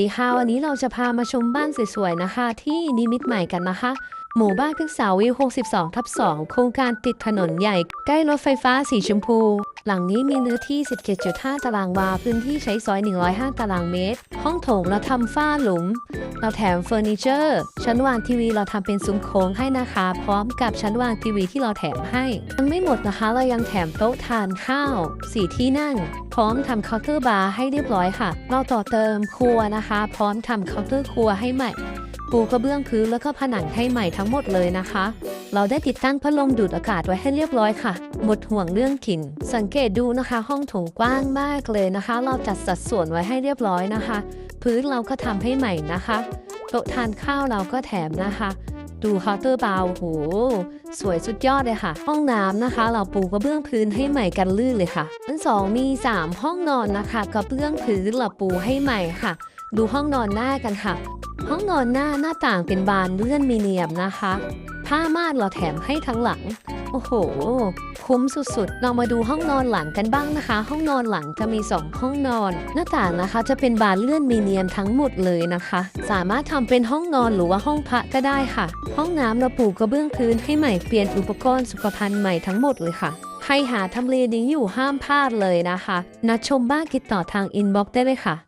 ดีค่ะวันนี้เราจะพามาชมบ้านสวยๆนะคะ ที่นิมิตใหม่กันนะคะ หมู่บ้านพฤกษาวิว62ทับ2โครงการติดถนนใหญ่ ใกล้รถไฟฟ้าสีชมพู หลังนี้มีเนื้อที่ 17.5 ตารางวา พื้นที่ใช้สอย 105 ตารางเมตร ห้องโถงเราทำฝ้าหลุม เราแถมเฟอร์นิเจอร์ ชั้นวางทีวีเราทำเป็นซุ้มโค้งให้นะคะ พร้อมกับชั้นวางทีวีที่เราแถมให้ยังไม่หมดนะคะ เรายังแถมโต๊ะทานข้าวสี่ที่นั่ง พร้อมทำเคาน์เตอร์บาร์ให้เรียบร้อยค่ะ เราต่อเติมครัวนะคะ พร้อมทำเคาน์เตอร์ครัวให้ใหม่ ปูกระเบื้องพื้นแล้วก็ผนังให้ใหม่ทั้งหมดเลยนะคะ เราได้ติดตั้งพัดลมดูดอากาศไว้ให้เรียบร้อยค่ะ หมดห่วงเรื่องกลิ่น สังเกตดูนะคะ ห้องโถงกว้างมากเลยนะคะ เราจัดสัดส่วนไว้ให้เรียบร้อยนะคะ พื้นเราก็ทำให้ใหม่นะคะโต๊ะทานข้าวเราก็แถมนะคะดูเคาน์เตอร์บาร์โห สวยสุดยอดเลยค่ะ ห้องน้ำนะคะ เราปูกระเบื้องพื้นให้ใหม่กันลื่นเลยค่ะอันสองมี 3 ห้องนอนนะคะกระเบื้องพื้นเราปูให้ใหม่ค่ะ ดูห้องนอนหน้ากันค่ะ ห้องนอนหน้าหน้าต่างเป็นบานเลื่อนมีเนียมนะคะ ผ้าม่านเราแถมให้ทั้งหลัง โอ้โห คุ้มสุดๆ เรามาดูห้องนอนหลังกันบ้างนะคะ ห้องนอนหลังจะมี 2 ห้องนอน หน้าต่างนะคะ จะเป็นบานเลื่อนมีเนียมทั้งหมดเลยนะคะ สามารถทำเป็นห้องนอนหรือว่าห้องพระก็ได้ค่ะ ห้องน้ำเราปูกระเบื้องพื้นให้ใหม่เปลี่ยนอุปกรณ์สุขภัณฑ์ใหม่ทั้งหมดเลยค่ะใครหาทำเลนี้อยู่ห้ามพลาดเลยนะคะ นัดชมบ้านติดต่อทางอินบ็อกซ์ได้เลยค่ะ